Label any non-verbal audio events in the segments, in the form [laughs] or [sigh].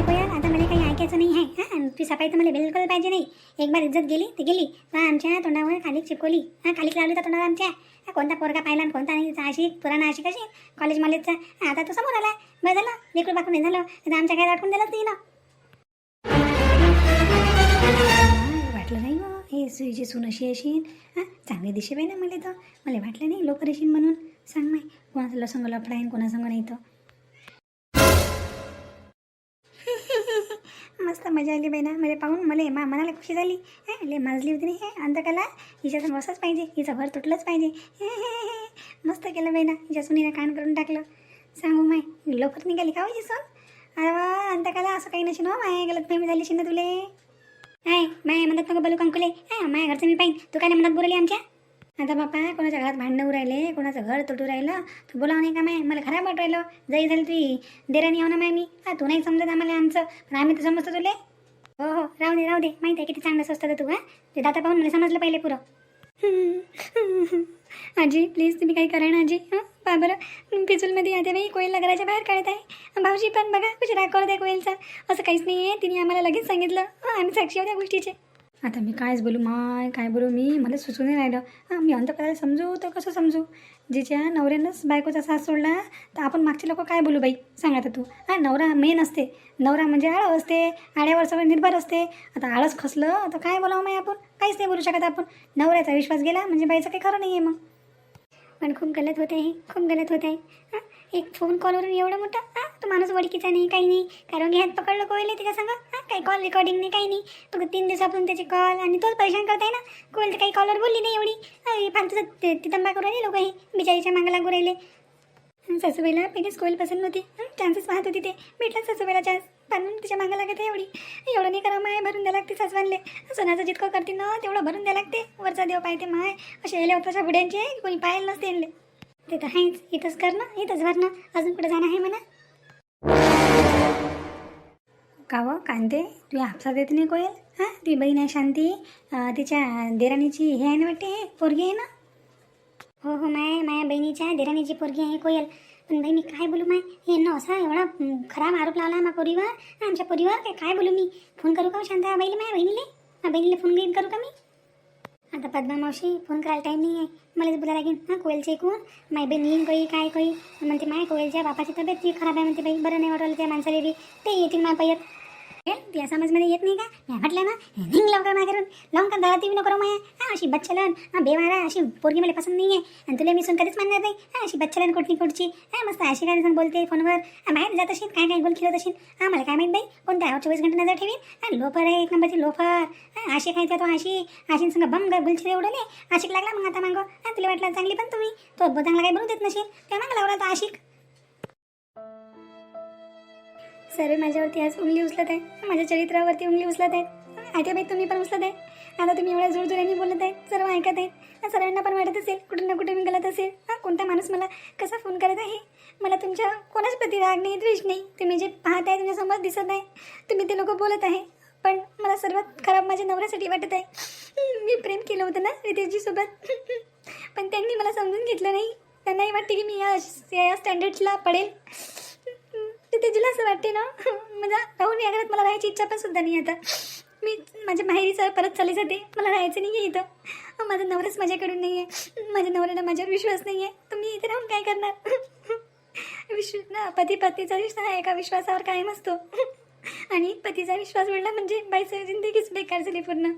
ऐकली आता मला काही ऐकायचं नाही आहे. हां ती सफाई तर मला बिलकुल पाहिजे नाही. एक बार इज्जत गेली ती गेली. पण आमच्या तोंडावर खाली चिपकोली हां खाली लावली तर तोंडावर आमच्या. हा, कोणता पोरगा पाहिला आणि कोणता नाही? अशी पुराणा अशी कशी? कॉलेज मॉलेजचा हा, आता तो समोर आला. बरं झालं. लेकरू बाकून नाही झालं आता आमच्या काय आठवून दिलंच नाही ना. वाटलं नाही गो हे सुईची सून अशी अशी. हां चांगली दिशे बाई ना मला तर. मला वाटलं नाही लोक रेशीन म्हणून. सांग नाही कोणाचं लसंग लपडा आहे कोणासंग नाही तर. मस्त मजा आली बहिणा मध्ये मला पाहून मला मा मनाला खुशी झाली. हे लय माजली होती हे. अंतकला हिच्या तर असंच पाहिजे. हिचं भर तुटलंच पाहिजे. हे, हे, हे. मस्त केलं बहिणा ना. हिच्या कान करून टाकलं. सांगू माय लवकर निघाली का हो हिची अरे वा अंतकाला असं काही नशी ना हो माय. गलत फेमी झाली शिंद तुले. हाय माय म्हणत नको बोलू कंकुले. हा माया घरचं मी पाहिन. तू काय म्हणत बोलली आमच्या. आता बापा कोणाच्या घरात भांडणं उरायले राहिले कोणाचं घर तुटू राहिलं तू बोलावं नाही का माय? मला खराब वाट राहिलं. जाई झाली तुझी. देरानी येऊ ना माय मी. हा तू नाही समजत आम्हाला आमचं. पण आम्ही तर समजतो तुले. हो हो राहू दे राहू दे. माहिती आहे किती चांगलं स्वस्त तू हा? ते दाता पाहून मला समजलं पहिले पुरं. [laughs] आजी प्लीज तुम्ही काही करा ना आजी हां? पा बरं. पिचूलमध्ये येते बाई कोयलला घराच्या बाहेर काढत आहे. भाऊजी पण बघा कुठे राग करत आहे कोयलचा. असं काहीच नाही आहे तिने आम्हाला लगेच सांगितलं. आम्ही साक्षी होत्या गोष्टीचे. आता मी कायच बोलू? माय काय बोलू मी? मला सुचू नाही राहिलं. हां मी अंतकराला समजू? तर कसं समजू? जिच्या नवऱ्यानंच बायकोचा साथ सोडला तर आपण मागचे लोक काय बोलू बाई? सांग आता तू. हां नवरा मेन असते. नवरा म्हणजे आळं असते. आळ्यावर सगळं निर्भर असते. आता आळस खसलं तर काय बोलावं माय आपण? काहीच नाही बोलू शकत आपण. नवऱ्याचा विश्वास गेला म्हणजे बाईचं काही खरं नाही आहे मग. पण खूप गलत होत आहे खूप गलत होत आहे हां एक फोन कॉलवरून एवढं मोठं हां तो माणूस वडकीचा नाही काही नाही. कारण घ्यात पकडलं कोयले ते का सांगा? काही कॉल रेकॉर्डिंग नाही काही नाही. फक्त तीन दिवसापासून त्याचे कॉल आणि तोच परेशान करताय ना. कोण तर काही कॉलवर बोलली नाही एवढी. अरे फालतूचं ते तिथंबा करू राहिले लोक हे. बिचारीच्या मागं लागू राहिले. सासूबाईला पहिलेच कोयल पसंत नव्हती. चान्सेस पाहत होती ते. भेटला सासूबाईला चान्स बांधून तिच्या मागं लागत आहे एवढी. एवढं नाही करा माय भरून द्या लागते सासवानले. सोन्याचं जितकं करते ना तेवढं भरून द्या लागते. वरचा देव पाहते माय. असे हेले होताच्या बुड्यांचे कोणी पाहायला नसते यांले. ते तर आहेच. इथंच कर ना इथंच भर ना. अजून कुठं जाणं आहे म्हणा. का व कांदे तू हापसा देत नाही कोयल? हां? ती बहीण आहे शांती. तिच्या देराणीची हे आहे ना वाटते? हे पोरगी आहे ना? हो हो माय माया बहिणीच्या देराणीची पोरगी आहे कोयल. पण बाई मी काय बोलू माय? हे न असा एवढा खराब आरोप लावला मा पोरीवर? आमच्या पोरीवर काय काय बोलू मी? फोन करू का हो शांता बाईला माया बहिणीले? मा बहिणीला फोन घेईन करू का मी? आता पद्मा मावशी फोन करायला टाईम नाही आहे मलाच बोलायला लागेल हां कोयलचे ऐकून माय बहीण येईन काही काय काही म्हणते माय कोयलच्या बापाची तब्येत ती खराब आहे म्हणते बाई. बरं नाही वाटवलं त्या माणसाला बी. ते येतील माय पैयत. ए, त्या समजमध्ये येत नाही का मी म्हटलं ना निघ लवकर माझ्या घरून लावून का दादा ती नको माया हा अशी बच्चलन हा बेवारा अशी पोरगी मला पसंत नाही आहे आणि तुला मी सुन कधीच मानणार नाही हा अशी बच्चलन कुठली कुठची हा मस्त अशी काय सांग बोलते फोनवर बाहेर जात असेल काय काय गोल खेळत असेल हा मला काय माहीत बाई कोणत्या चोवीस घंटे नजर ठेवीन हा लोफर आहे एक नंबरची लोफर हा अशी काय तो अशी अशी संग बम गुलछिरे उडवले आशिक लागला मग आता मागो हा तुला वाटलं चांगली पण तुम्ही तो चांगला काय बनवू देत नसेल त्या मागं लावला तो आशिक सर्व माझ्यावरती आज उंगली उचलत आहे. माझ्या चरित्रावरती उंगली उचलत आहेत आते बाई तुम्ही पण उचलत आहे. आता तुम्ही एवढ्या जोरजोराने बोलत आहे सर्व ऐकत आहेत सर्वांना पण वाटत असेल कुठे ना कुठे मी गलत असेल. हा कोणता माणूस मला कसा फोन करत आहे? मला तुमच्या कोणाच प्रति राग नाही द्वेष नाही. तुम्ही जे पाहत आहे तुमच्यासमोर दिसत आहे तुम्ही ते लोक बोलत आहे. पण मला सर्वात खराब माझ्या नवऱ्यासाठी वाटत आहे. मी प्रेम केलं होतं ना रितेशजीसोबत. पण त्यांनी मला समजून घेतलं नाही. त्यांनाही वाटते की मी या या स्टँडर्डला पडेल. ते तुला असं वाटते ना? [laughs] म्हणजे राहून या घरात मला राहायची इच्छा पण सुद्धा नाही आता. मी माझ्या माहेरी सर परत चालली जाते. मला राहायचं नाही आहे इथं माझा नवराच माझ्याकडून नाही आहे माझ्या नवऱ्याला माझ्यावर विश्वास नाही आहे तर मी इथे राहून काय करणार? [laughs] विश्व ना पती पत्नीचा विश्वास हा एका विश्वासावर कायम असतो. [laughs] आणि पतीचा विश्वास उडला म्हणजे बाईचं जिंदगीच बेकार झाली पूर्ण.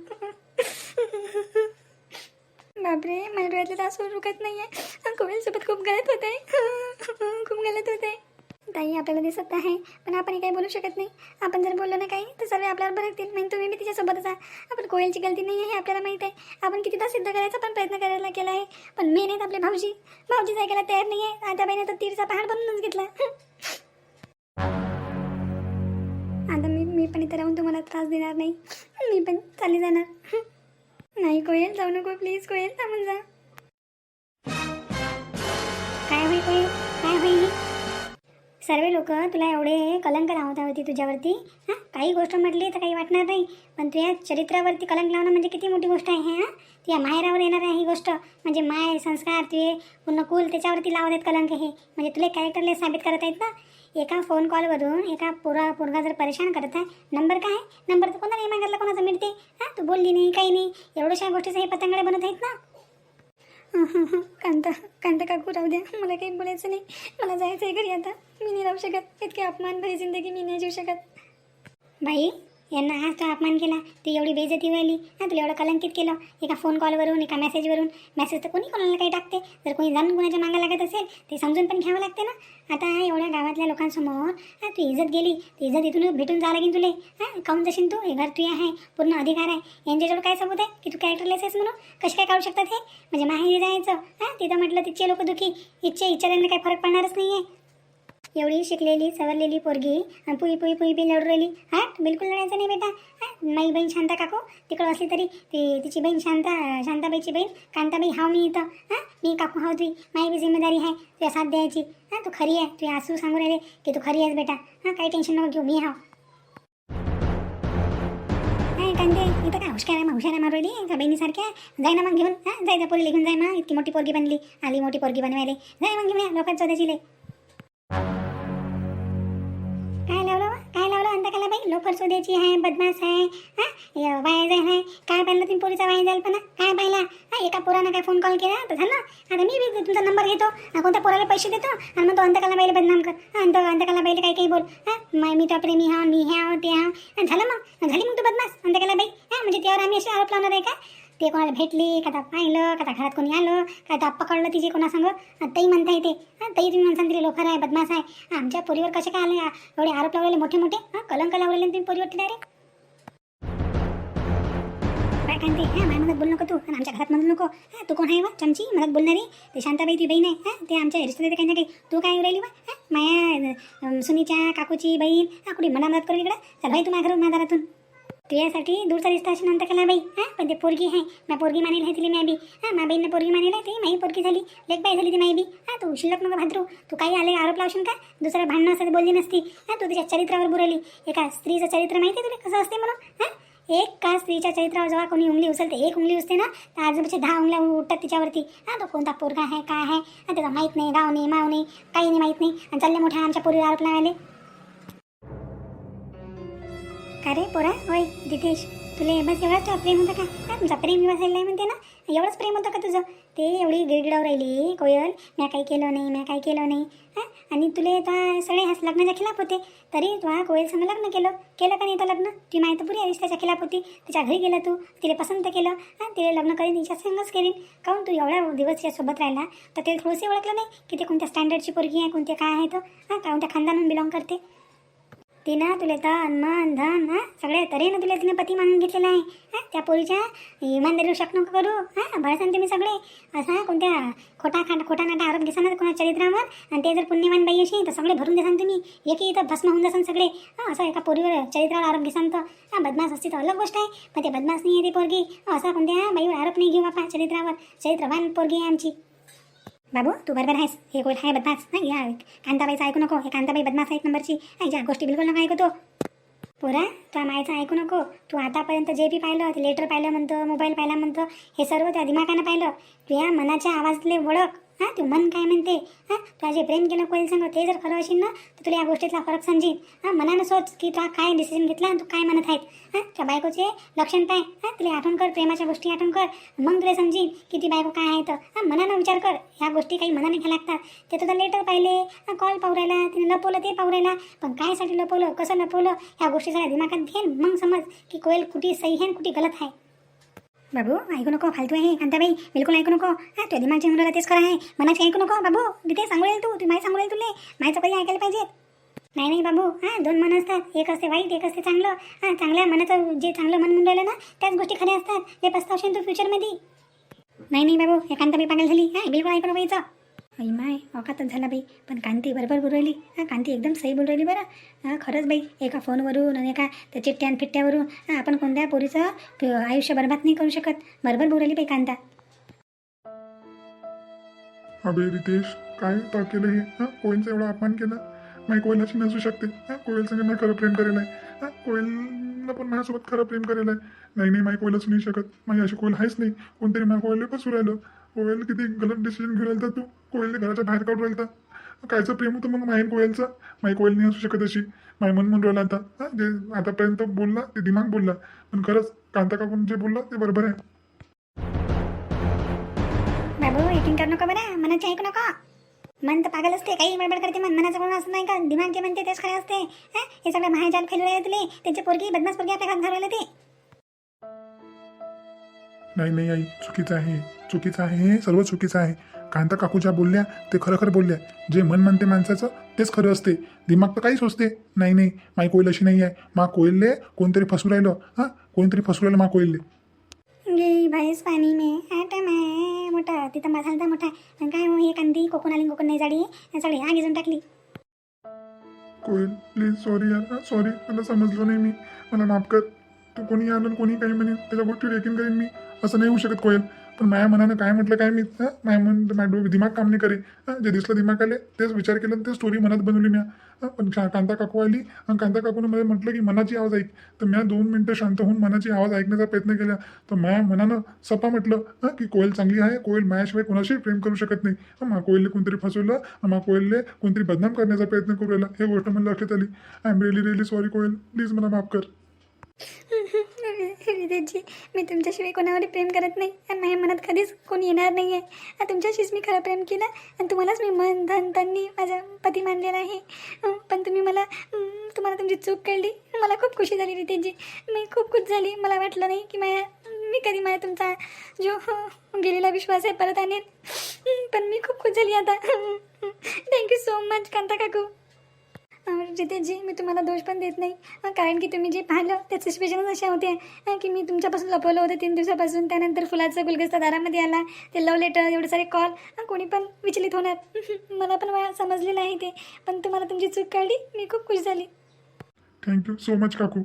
बापरे माझ्या डोळ्यातले तास रुकत नाही आहे कोविलसोबत खूप गलत होत. आहे खूप गलत होत. आहे ताई आपल्याला दिसत आहे पण आपण काही बोलू शकत नाही. आपण जर बोललो ना काही तर सर्व आपल्याला बरकतील म्हणजे तुम्ही मी तिच्यासोबतच आहे आपण कोयलची गलती नाही आहे हे आपल्याला माहीत आहे. आपण कितीदा सिद्ध करायचा पण प्रयत्न करायला केला आहे. पण मेन आहेत आपले भाऊजी. भाऊजीच ऐकायला तयार नाही आहे आता बाईने तर तीरचा पहाड बनवूनच घेतला. आता मी मी पण इथे राहून तुम्हाला त्रास देणार नाही. मी पण चालली जाणार. नाही कोयल जाऊ नको. प्लीज कोयल थांबून जा. सर्व लोक तुला एवढे कलंक लावत होती तुझ्यावरती. हां काही गोष्ट म्हटली तर काही वाटणार नाही. पण तुझ्या चरित्रावरती कलंक लावणं म्हणजे किती मोठी गोष्ट आहे हां? तुझ्या माहेरावर येणार आहे ही गोष्ट. म्हणजे माय संस्कार तुझे पूर्ण कुल त्याच्यावरती लावत आहेत कलंक हे. म्हणजे तुला कॅरेक्टरलेस साबित करत आहेत ना? एका फोन कॉलवरून एका पोरा पोरगा जर परेशान करत आहे नंबर काय? नंबर तर कोणालाही मागितला कोणाचा मिळते. हां तू बोलली नाही काही नाही. एवढ्याशा गोष्टीचं हे पतंगडे बनत आहेत ना? [laughs] कांता कांता काकू राहू द्या. मला काही बोलायचं नाही. मला जायचं आहे घरी आता. मी नाही राहू शकत. इतके अपमान भरी जिंदगी मी नाही जीव शकत. बाई यांना आज तो अपमान केला ती एवढी बेजती व्हायली. हां तुला एवढं कलंकित केलं. एका फोन कॉलवरून एका मेसेजवरून मेसेज तर कोणी कोणाला काही टाकते? जर कोणी जाणून कोणाच्या मागा लागत असेल ते समजून पण घ्यावं लागते ना. आता एवढ्या गावातल्या लोकांसमोर हा तू इज्जत गेली. ती इज्जत इथून भेटून जावं लागेल तुले. हां काऊन जाशील तू? हे घर तुझे आहे. पूर्ण अधिकार आहे. यांच्याजवळ काय सबूत आहे? की तू कॅरेक्टरलेस आहेस म्हणून? कसे काय काढू शकतात हे? म्हणजे माहेरी जायचं. हां तिथं म्हटलं तिचे लोक दुखी. इच्छे त्यांना काही फरक पडणारच नाही आहे एवढी शिकलेली सवरलेली पोरगी. आणि पुई पुई पुई बी लढू राहिली. हा बिलकुल लढायचं नाही बेटा. हा माई बहीण शांता काकू तिकडं असली तरी ती तिची बहीण शांता शांताबाईची बहीण कांताबाई हाव मी इथं. हां मी काकू हाव तुझी माई बी जिम्मेदारी आहे तुझ्या साथ द्यायची. हां तू खरी आहे तुझ्या आसू सांगू राहिले की तू खरी आहेस बेटा. हां काही टेन्शन नको घेऊ मी हाव. नाही इथं काय हुशार आहे मग हुशार आहे राहिली? का बहिणीसारख्या? जाय ना मग घेऊन. हां जाय त्या पोरी घेऊन जाय मग. इतकी मोठी पोरगी बनली. आली मोठी पोरगी बनवायला. जाय मग घेऊन या लोकांचं चौदाची काय बाई लोकर शोधायची आहे बदमाश आहे हा? वाया जाय आहे. काय पाहिलं तुम्ही पोरीचा वाया जाईल पण? काय पाहिला? हा एका पोरानं काय फोन कॉल केला? तर झालं. आता मी बी तुमचा नंबर घेतो. कोणत्या पोराला पैसे देतो? आणि मग तो अंतकाला बाईला बदनाम कर. हा, अंत अंतकाला बाईला काही काही बोल. हा मी तो प्रेमी हा मी ह्या ते हा हा, झालं मग. झाली मग तू बदमाश अंतकाला बाई. हा म्हणजे त्यावर आम्ही असे आरोप लावणार आहे का? ते कोणाला भेटली का पाहिलं का घरात कोणी आलं का आता पकडलं तिचे कोणा सांग ताई म्हणता येते तई ताई तुम्ही म्हणसान तिथे लोकर आहे बदमाश आहे. आमच्या पोरीवर कसे काय आले? एवढे आरोप लावलेले मोठे मोठे? हां कलंक लावलेले तुम्ही पोरीवरती डायरेक्ट काय कांते हां माझ्या मदत बोलू नको तू. आणि आमच्या घरात म्हणू नको. हां तू कोण आहे वा? चमची? मदत बोलणारी? ते शांताबाई ती बहीण आहे. हां ते आमच्या रिश्तेदारी काही ना काही. तू काय राहिली वा? हां माया सुनीच्या काकूची बहीण. हां कुठे मला मदत करू इकडं? चल भाई तू माझ्या घरून माझ्या दारातून. तुझ्यासाठी दूरचा रिश्ता अशी नंतर केला बाई हां? पण ते पोरगी आहे मा पोरगी मानेल आहे तिला मी बी. हां मा बहीणनं पोरगी मानेल आहे ती माही पोरगी झाली लेख बाई झाली ती माही बी. हां तू शिल्लक नको भाद्रू. तू काही आले आरोप लावशील का? दुसरं भांडणं असं बोलली नसती. हां तू तिच्या चरित्रावर बुरली. एका स्त्रीचं चरित्र माहिती आहे तुला कसं असते म्हणून? हां? एक का स्त्रीच्या चरित्रावर जेव्हा कोणी उंगली उचलते एक उंगली उचते ना तर आजूबाजूचे दहा उंगल्या उठतात तिच्यावरती. हां तो कोणता पोरगा आहे काय आहे? त्याचा माहीत नाही गाव नाही माव नाही काही नाही माहीत नाही. आणि चालल्या मोठ्या आमच्या पोरीवर आरोप लावायला. का रे पोरा होय जितेश तुला बस एवढाच प्रेम होतं का? तुझा तुमचा प्रेम विवासायला आहे म्हणते ना? एवढंच प्रेम होतं का तुझं? ते एवढी गिडगिडावर राहिली कोयल म्या काही केलं नाही म्या काही केलं नाही हां? आणि तुले तर सगळे ह्याच लग्नाच्या खिलाफ होते. तरी तुला कोयल संग लग्न केलं. केलं का नाही तर लग्न? ती माहिती पुरी रिश्त्याच्या खिलाफ होती. तिच्या घरी गेला तू. तिला पसंत केलं. हां तिला लग्न करीन तिच्या संगच करीन. काहून तू एवढ्या दिवस तिच्यासोबत राहिला? तर ते थोडंसं ओळखलं नाही की ते कोणत्या स्टँडर्डची पोरगी आहे कोणते काय आहे तर हां कोणत्या खानदानून बिलॉंग करते? तिनं तुला तन मन धन हां सगळ्या तऱ्हेनं तुला तिने पती मानून घेतलेला आहे. हां त्या पोरीच्या इमानदारीवर शक नको करू. हां भळसान तुम्ही सगळे. असा कोणत्या खोटा खाट खोटा नाटा आरोप घेसा कोणा चरित्रावर? आणि ते जर पुण्यवान बाई अशी तर सगळे भरून देसान तुम्ही. एकही इथं भस्म होऊन जासान सगळे. हां असं एका पोरीवर चरित्रावर आरोप घेसान तर. हां बदमाश असते तर अलग गोष्ट आहे. पण ते बदमाश नाही आहे ते पोरगी. असा कोणत्या बाईवर आरोप नाही घेऊ बापा चरित्रावर. चरित्रवान पोरगी आहे आमची. बाबू तू बरोबर आहेस. हे गोल आहे बदमास नाही या कांताबाईचं ऐकू नको. हे कांताबाई बदमास आहे एक नंबरची. नाही ज्या गोष्टी बिलकुल नको ऐकू तो. पोरा तुला मायचं ऐकू नको. तू आतापर्यंत जे बी पाहिलं ते लेटर पाहिलं म्हणतं मोबाईल पाहिला म्हणतं हे सर्व त्या दिमागानं पाहिलं. तुझ्या मनाच्या आवाजातले ओळख. हां तू मन काय म्हणते? हां तुला जे प्रेम केलं कोणी सांग ते जर खरं असेल ना तर तुला या गोष्टीतला फरक समजेल. हां मनानं सोच की तुला काय डिसिजन घेतला आणि तू काय म्हणत आहेत हां त्या बायकोचे लक्षण काय? हां तुला आठवण कर प्रेमाच्या गोष्टी आठवण कर. मग तुला समजेल की ती बायको काय आहे तर. हां मनानं विचार कर. ह्या गोष्टी काही मनाने घ्या लागतात. ते तुझं लेटर पाहिले. कॉल पावरायला तिने लपवलं ते पावरायला. पण कायसाठी लपवलं कसं लपवलं ह्या गोष्टी सगळ्या दिमागात घेन मग समज की कोयल कुठे सही आहे आणि कुठे गलत आहे. बाबू ऐकू नको फालतू आहे. कांताबाई बिलकुल ऐकू नको. हा तुझ्या दिमागच्या मुलाला तेच खरं आहे. मनाची ऐकू नको बाबू. तिथे सांगू राहील तू ती माय सांगू राहील तुले. मायचं कधी ऐकायला पाहिजे नाही नाही बाबू. हां दोन मन असतात. एक असते वाईट एक असते चांगलं. हां चांगल्या मनाचं जे चांगलं मन म्हणून राहिलं ना त्याच गोष्टी खऱ्या असतात. जे पस्तावशील तू फ्युचरमध्ये नाही नाही बाबू. हे कांताबाई पागल झाली. हां बिलकुल ऐकू नको बाईचं आई माय अवकातच झाला बाई. पण कांती बरोबर बोलू राहिली हां कांती एकदम सही बोलू राहिली बरं. हां खरंच बाई एका फोनवरून आणि एका त्या चिठ्ठ्या फिट्ट्यावरून हां आपण कोणत्या पोरीचं आयुष्य बरबाद नाही करू शकत. बरोबर बोलू राहिली बाई कांता. अबे रितेश काय तो केलं हे? हां कोणचं एवढं अपमान केलं? माई कोयलाची नसू शकते. हां कोयल संग मी खरं प्रेम करेल आहे. कोयलला पण माझ्यासोबत खरं प्रेम करेल आहे. नाही नाही माही कोयलाच नाही शकत. माझी अशी कोयल आहेच नाही. कोणतरी माझ्या कोयला पण राहिलं. कोयल किती गलत डिसिजन घेऊन तू? कोयलने घराच्या बाहेर काढून राहिलं कायचं प्रेम होतं मग माहीन कोयलचं माई कोयल नाही असू शकत अशी. माय मन म्हणून राहिलं आता हा जे आतापर्यंत बोलला ते दिमाग बोलला. पण खरंच कांता काकून जे बोलला ते बरोबर आहे. बाबू एटिंग करू नको बरं मनाची ऐकू नको. मन तर पागल असते. काही बडबड करते मन. मनाचं कोण असं नाही का? दिमाग जे म्हणते तेच खरे असते. हं? हे सगळं महाजाल फैलू राहिले तुले. त्यांची पोरगी बदमाश पोरगी आपल्या घरात घालवलं ते. नाही नाही आई. चुकीचं आहे. चुकीचं आहे. हे सर्व चुकीचं आहे. कांता काकू ज्या बोलल्या ते खरं खरं बोलल्या जे मन म्हणते माणसाचं तेच खरं असते. दिमाग तर काहीच असते नाही. नाही माई कोयल अशी नाही आहे. मा कोयलले कोणतरी फसू राहिलं. हां कोणतरी फसू राहिलं मा कोयलले. पाणी में आहे मोठा तिथं मोठा. काय हो हे कांदी कोकण आली कोकण नाही जाडी सगळी आग इजून टाकली. कोयल प्लीज सॉरी यार. सॉरी मला समजलं नाही मी. मला माफ कर. तू कोणी आलं आणि कोणी काही म्हणे त्याच्या गोष्टीवर यकीन करेन मी. असं नाही होऊ शकत कोयल. पण माया मनानं काय म्हटलं काय मी हां? माया मन माझ्या दिमाग काम नाही करे. जे दिसलं दिमाग आले तेच विचार केलं आणि ते स्टोरी मनात बनवली मी पण कांता काकू आली आणि कांता काकूनं मला म्हटलं की मनाची आवाज ऐक. तर मी दोन मिनटं शांत होऊन मनाची आवाज ऐकण्याचा प्रयत्न केला. तर माया मनानं सपा म्हटलं की कोयल चांगली आहे कोयल मायाशिवाय कोणाशी प्रेम करू शकत नाही. मा कोयलने कोणतरी फसवलं मा कोयलने कोणतरी बदनाम करण्याचा प्रयत्न करू राहिला. हे गोष्ट मला लक्षात आली. I am really really sorry Koyal. Please मला माफ कर. हृदयजी मी तुमच्याशिवाय कोणावरही प्रेम करत नाही आणि माझ्या मनात कधीच कोणी येणार नाही आहे तुमच्याशीच मी खरं प्रेम केलं आणि तुम्हालाच मी मन धन त्यांनी माझा पती मानलेला आहे. पण तुम्ही मला तुम्हाला तुमची चूक कळली. मला खूप खुशी झाली रितेशजी. मी खूप खुश झाली. मला वाटलं नाही की माझ्या मी कधी माझ्या तुमचा जो हो, गेलेला विश्वास आहे परत आणेन. पण मी खूप खुश झाली आता. थँक्यू सो मच कांता काकू. जितेशजी मी तुम्हाला दोष पण देत नाही. कारण की तुम्ही जे पाहिलं त्या सिच्युएशनच अशा होत्या अं, की मी तुमच्यापासून लपवलं होतं तीन दिवसापासून. त्यानंतर फुलाचा गुलगस्ता दारामध्ये आला. ते लव लेटर एवढे सारे कॉल कोणी पण विचलित होणार. [laughs] मला पण समजलेलं आहे ते. पण तुम्हाला तुमची चूक कळली मी खूप खुश झाली. थँक्यू सो मच काकू.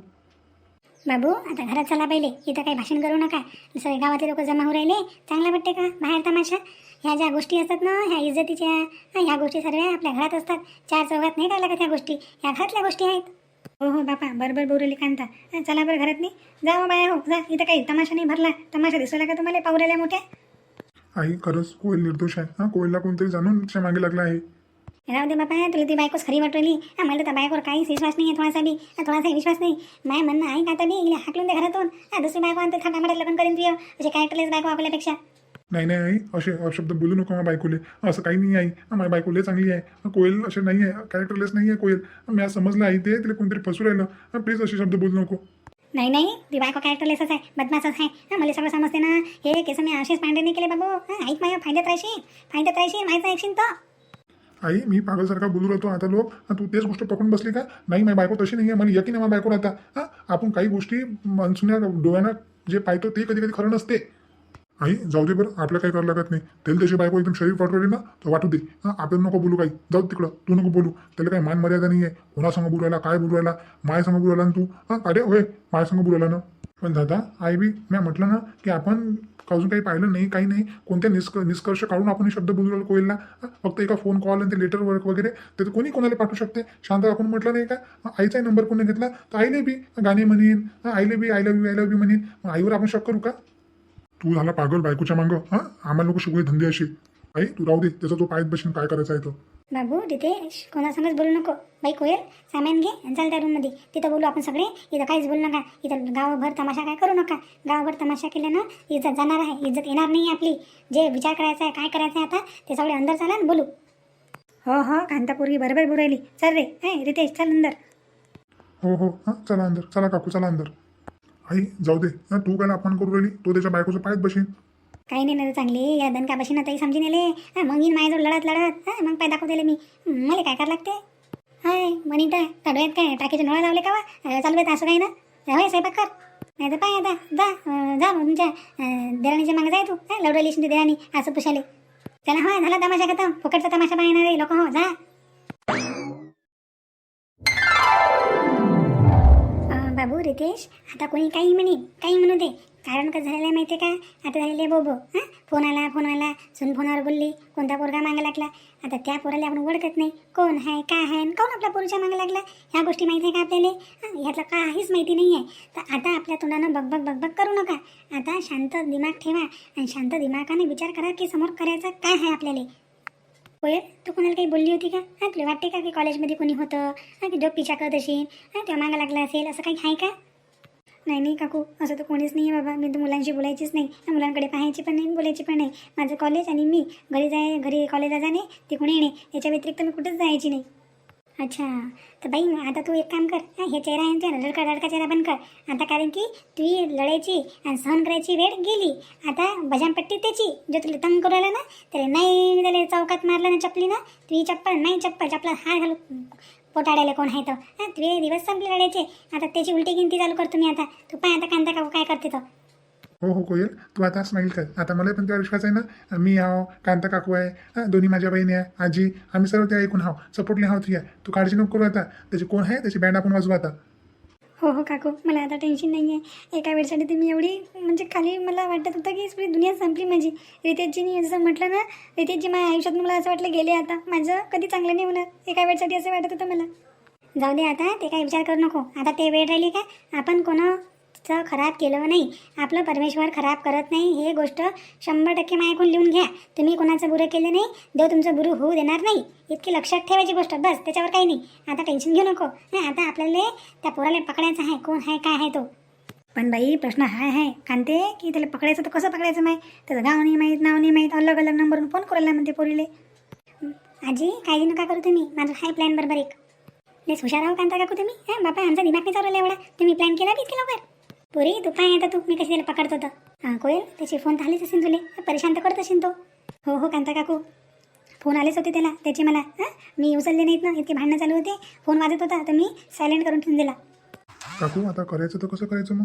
बाबू आता घरात चला पहिले. इथं काही भाषण करू नका. सगळे गावातले लोक जमा होऊ राहिले. चांगलं वाटते का? बाहेर तमाशा. ह्या ज्या गोष्टी असतात ना ह्या इज्जतीच्या हं, ह्या गोष्टी सर्व आपल्या घरात असतात. चार चौघात नाही का लागत ह्या गोष्टी. ह्या घरातल्या गोष्टी आहेत. हो हो बापा बरोबर बोरली कांता. चला बरं घरात नाही जा हो बाया हो जा. इथं काही तमाशा नाही भरला. तमाशा दिसला का तुम्हाला पाहू राहिल्या मोठ्या. आई खरंच कोयल निर्दोष आहे. हां कोयलला कोणतरी जाणून तिच्यामागे लागला आहे. राहू दे बापा तुला ती बायकोच खरी वाटवली. आम्हाला त्या बायकोवर काहीच विश्वास नाही आहे थोडासा बी. थोडासा विश्वास नाही. माय म्हणणं आहे का आता बी हिला हाकलून दे घरातून. दुसरी बायको आणते थांबा मला लग्न करेन तुझ्या. असे कॅरेक्टरलेस बायको आपल्यापेक्षा. नाही नाही आई असे शब्द बोलू नको माझ्या बायकोले. असं काही नाही आई. माझ्या बायकोले चांगली आहे. कोयल असे नाही आहे. कॅरेक्टरलेस नाही आहे कोयल. मी आज समजलं आई ते तिला कोणतरी फसू राहिलं. प्लीज असे शब्द बोलू नको. नाही नाही ती बायको कॅरेक्टरलेसच आहे. बदमाशच आहे. हं, मला सगळं समजते ना. हे केस मी असेच पांढरे नाही केले बाबू. ऐक माझ्या फायद्यात राहशील. फायद्यात राहशील माहिती ऐकशील तर. आई मी पागलसारखा बोलू राहतो आता लोक. तू तेच गोष्ट पकडून बसली का? नाही माझी बायको तशी नाही आहे मला यकीन आहे माझ्या बायको राहता. आपण काही गोष्टी मनसुन्या डोळ्यानं जे पाहतो ते कधी कधी खरं नसते. आई जाऊ दे बरं आपलं काही करायला लागत नाही. त्याला त्याची बायको एकदम शरीर वाटवली ना तर वाटू दे. हां आपण नको बोलू काही. जाऊ तिकडं तू नको बोलू. त्याला काही मान मर्यादा नाही आहे कोणासंग बोलू काय बोलू मायासंग माय संग ना तू. हां अरे होय मायासंग संग ना. पण दादा आई बी मी म्हटलं ना की आपण अजून काही पाहिलं नाही काही नाही. कोणत्या निष्क निष्कर्ष काढून आपण हे शब्द बोलू कोयलला फक्त एका फोन कॉल आणि ते लेटर वर्क वगैरे ते तर कोणी कोणाला पाठवू शकते? शांत आपण म्हटलं नाही का? आईचाही नंबर कोणी घेतला? तर आईले बी गाणे म्हणेन. आईले बी I love you I love you म्हणेन. आईवर आपण शक करू का? तू झाला पागल बायकोच्या मागं हां? आम्हाला लोक शिकवे धंदे अशी आई तू राहू दे त्याचा तो पायत बसून काय करायचा आहे तो. बाबू रितेश कोणासंगच बोलू नको. बाई कोयल सामान घे आणि चाल त्या रूममध्ये तिथं बोलू आपण सगळे इथं काहीच बोलू नका. इथं गावभर तमाशा काय करू नका. गावभर तमाशा केल्यानं इज्जत जाणार आहे. इज्जत येणार नाही आपली. जे विचार करायचा आहे काय करायचं आहे आता ते सगळे अंदर चाला आणि बोलू. हो हो कांतापूर्वी बरोबर बोलायली. चल रे हे रितेश चल अंदर. हो हो हां? चला अंदर चला काकू चला अंदर. आई जाऊ दे. तू काय अपमान करू राहिली? तो त्याच्या बायकोचं पायत बशीन काही नाही ना चांगली. या दणका ना ताई समजून आले हा मग येईन माझ्याजवळ लढत लढत. हा मग पाय दाखवते मी. मला काय करावं लागते? हाय मनीता तडव्यात काय टाकीचे नळा लावले का वा चालू आहेत असं काही ना? होय स्वयंपाक कर. नाही तर पाय आता जा अं, जा तुमच्या अं, देराणीच्या मागे जाय तू. हा लवडली तुमची देराणी असं पुशाले. चला होय झाला तमाशा खतम. फुकटचा तमाशा पाहणार लोक हो जा. बाबू रितेश आता कोणी काही म्हणे काही म्हणू दे. कारण कसं झालेलं आहे माहिती आहे का? आता झालेले बोबो हां? फोन आला फोन आला. सून फोनावर बोलली कोणता पोरगा मागा लागला? आता त्या पोराला आपण ओळखत नाही. कोण आहे काय आहे आणि कोण आपल्या पोरीच्या मागा लागला? ह्या गोष्टी माहिती आहे का आपल्याला? हां? ह्यातलं काहीच माहिती नाही आहे. तर आता आपल्या तोंडानं बगबग बगबग करू नका. आता शांत दिमाग ठेवा आणि शांत दिमागाने विचार करा की समोर करायचं काय आहे आपल्याला? होय? तू कोणाला काही बोलली होती का? हां तुला वाटते का की कॉलेजमध्ये कोणी होतं? हां की जॉब पिछा करत असेल? हां तेव्हा मागं लागला असेल? असं काही आहे का? नाही नाही काकू असं तर कोणीच नाही आहे बाबा. मी तर मुलांशी बोलायचीच नाही. या मुलांकडे पाहायची पण नाही बोलायची पण नाही. माझं कॉलेज आणि मी घरी जाय घरी कॉलेजला जाणे तिकडून येणे. याच्या व्यतिरिक्त मी कुठेच जायची नाही. अच्छा. तर बाई मग आता तू एक काम कर. हा, हे चेहरा आहे ना लडका चेहरा बंद कर. आता कारण की तुझी लढायची आणि सहन करायची वेळ गेली. आता भजनपट्टी त्याची जो तुला तंग करू राहिला ना त्याला नाही त्याला चौकात मारलं ना चपली ना तुझी चप्पल नाही चप्पल चपला हार घालू पोटाडायला कोण आहे तर हां तुझे दिवस संपले लढायचे. आता त्याची उलटी गिनती चालू कर तुम्ही आता. तू पाय आता कांदा काकू काय करते तो? हो हो कोयल. तू आता स्माईल कर. आता मला पण तेव्हा विश्वास आहे ना. मी आहो कांता काकू आहे हा, दोन्ही माझ्या बहिणी आहे आजी. आम्ही सर्व ते ऐकून हाव. सपोर्टली हाव तुझ्या तू काळजी नको करू आता. त्याची कोण आहे? त्याची बँड आपण वाजवू आता. हो हो काकू. मला आता टेन्शन नाही आहे एका वेळसाठी तर मी एवढी म्हणजे खाली मला वाटत होतं की सगळी दुनिया संपली माझी. रितेशजीनी जसं म्हटलं ना रितेशजी माझ्या आयुष्यात मला असं वाटलं गेले आता. माझं कधी चांगलं नाही होणार. एका वेळसाठी असं वाटत होतं मला. जाऊ दे आता ते काही विचार करू नको. आता ते वेळ राहिली का? आपण कोणा चं खराब केलं नाही. आपलं परमेश्वर खराब करत नाही. हे गोष्ट शंभर टक्के माझ्याकडून लिहून घ्या. तुम्ही कोणाचं बुरं केलं नाही देव तुमचं बुरं होऊ देणार नाही. इतकी लक्षात ठेवायची गोष्ट. बस त्याच्यावर काही नाही. आता टेन्शन घेऊ नको. नाही आता आपल्याला त्या पोराला पकडायचं आहे. कोण आहे काय आहे तो? पण बाई प्रश्न हा आहे. कांते की त्याला पकडायचं तर कसं पकडायचं माहीत? त्याचं गाव नाही माहीत नाव नाही माहीत. अलग अलग नंबरवरून फोन करायला म्हणते पोरीले. आजी काळजी नका करू तुम्ही. माझं हाय प्लॅन बरोबर एक. लेस हुशार आहो कांता काकू तुम्ही. हां बापा आमचा दिमाग नाही चालवला एवढा. तुम्ही प्लॅन केला की इतके लवकर? पुरी तू काय येतं तू मी कशी त्याला पकडत होतं? हां कोयल त्याची फोन तर आलीच असेल तुले. परेशान तर करत असेल तो. हो हो कांता काकू. फोन आलेच होते त्याला. त्याचे मला हां मी उचलले नाहीत ना. इतके भांडणं चालू होते. फोन वाजत होता. तर मी सायलेंट करून ठेवून दिला. काकू आता करायचं तर कसं करायचं मग?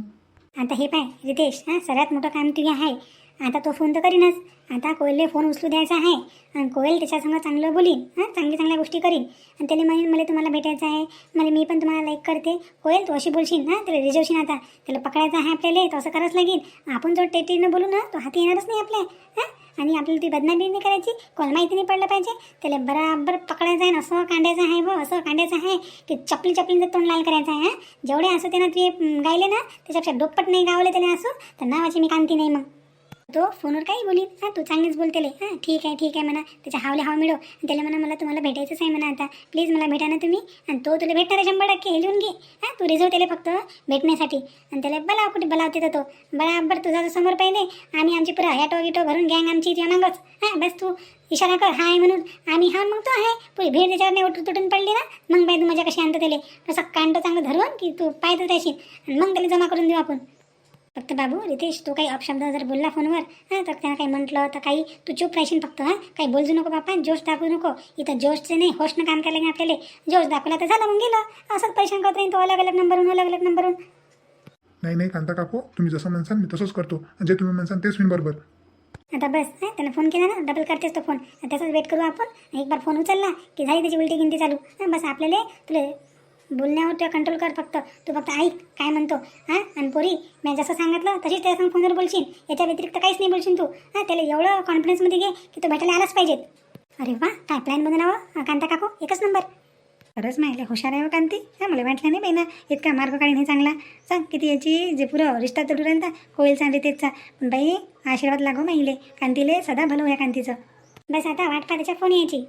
आता हे पाय रितेश हां सगळ्यात मोठं काम तुझे आहे. आता तो फोन तर करीनच. आता कोयलले फोन उचलू द्यायचा आहे आणि कोयल त्याच्यासंग चांगलं बोलीन हां चांगली चांगल्या गोष्टी करीन. आणि त्याला म्हणेन मला तुम्हाला भेटायचं आहे मला मी पण तुम्हाला लाईक करते. कोयल तू अशी बोलशील हां त्याला रिजवशील आता. त्याला पकडायचं आहे आपल्याला तर असं करावंच लागेल. आपण जर टेटीनं बोलू ना तो हाती येणारच नाही आपल्या हां. आणि आपल्याला ती बदनामी नाही करायची कोण माहिती नाही पडलं पाहिजे. त्याला बराबर पकडायचं आहे असं कांडायचं आहे व असं कांडायचं आहे की चपली चपलीचं तोंड लाल करायचं आहे हां. जेवढे असं त्यानं ते गायले ना त्याच्यापेक्षा डोपट नाही गावले त्याने असं तर नावाची मी कांती नाही मग. तो फोनवर काही बोली? हां तू चांगलीच बोलतेले. हां ठीक आहे ठीक आहे म्हणा. त्याच्या हावले हाव मिळव. त्याला म्हणा मला तुम्हाला भेटायचंच आहे म्हणा आता. प्लीज मला भेटा ना तुम्ही. आणि तो तुला भेटणार आहे शंभर टक्के. हे लिहून घे. हां तू रिझर्व त्याला फक्त भेटण्यासाठी. आणि त्याला बलाव कुठे बलावते तर तो? बराबर तुझा समोर पाहिजे आम्ही आमची पुरा ह्याटो गिटो भरून गँग आमची तुझ्या मागच हां बस तू इशारा कर. हाय म्हणून. आम्ही हा मग तो आहे. पुढे भेट त्याच्यावर नाही उठून तुटून पडली ना. मग बाई तू मजा कशी आणतं त्याला. असं कांड चांगलं धरून की तू पाहिजे राहशील. मग त्याला जमा करून देऊ आपण. फक्त बाबू रितेश तू काही अपशब्द जर बोलला फोनवर हां तर त्यानं काही म्हटलं तर काही तू चूप राहशील फक्त हां? काही बोलजू नको बापा जोश दाखवू नको. इथं जोशचे नाही होशनं काम करायला नाही आपल्याला जोश दाखवला तर झालं मग गेलं. असंच पैशां करत राहीन तो अलग अलग नंबरहून अलग अलग नंबरहून. नाही नाही कांता काकू तुम्ही जसं म्हणसाल मी तसंच करतो. जे तुम्ही म्हणसाल तेच मी बरोबर. आता बस हां त्यानं फोन केला ना डबल करतेस तो फोन. त्याचाच वेट करू आपण. एक बार फोन उचलला की झाली त्याची उलटी गिनती चालू बस आपल्याला तुला बोलण्यावर तुला कंट्रोल कर फक्त. तू फक्त ऐक काय म्हणतो. हां? आणि पोरी मी जसं सांगितलं तशीच त्याच्या फोनवर बोलशील. याच्या व्यतिरिक्त काहीच नाही बोलशील तू. हां त्याला एवढं कॉन्फिडन्समध्ये घे की तो भेटायला आलाच पाहिजेत. अरे वा काय प्लॅन बनवणार कांता काकू एकच नंबर खरंच माहिले हुशार आहे हो कांती. हां मला वाटलं नाही बाई ना इतका मार्ग काढी नाही चांगला. सांग किती याची जे पुरं रिश्ता तुटू राहिला होईल चांगले तेचचा पण बाई आशीर्वाद लागो माहिले कांतीले सदा भलो या कांतीचं. बस आता वाट पाहिजे फोन यायची.